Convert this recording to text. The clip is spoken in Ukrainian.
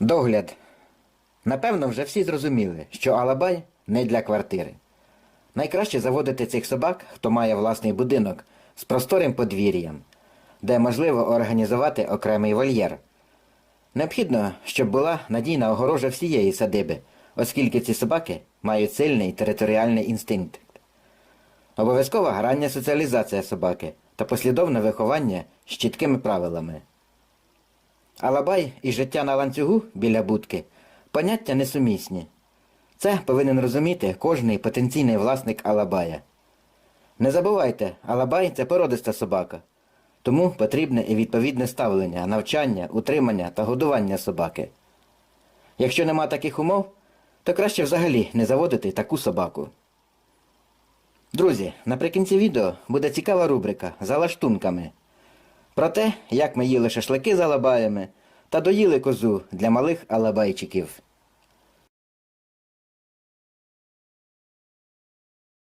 Догляд. Напевно, вже всі зрозуміли, що Алабай не для квартири. Найкраще заводити цих собак, хто має власний будинок з просторим подвір'ям, де можливо організувати окремий вольєр. Необхідно, щоб була надійна огорожа всієї садиби, оскільки ці собаки мають сильний територіальний інстинкт. Обов'язкова грання соціалізація собаки та послідовне виховання з чіткими правилами. Алабай і життя на ланцюгу біля будки поняття несумісні. Це повинен розуміти кожний потенційний власник Алабая. Не забувайте, Алабай це породиста собака. Тому потрібне і відповідне ставлення, навчання, утримання та годування собаки. Якщо нема таких умов, то краще взагалі не заводити таку собаку. Друзі, наприкінці відео буде цікава рубрика за лаштунками про те, як ми їли шашлики з алабаями та доїли козу для малих алабайчиків.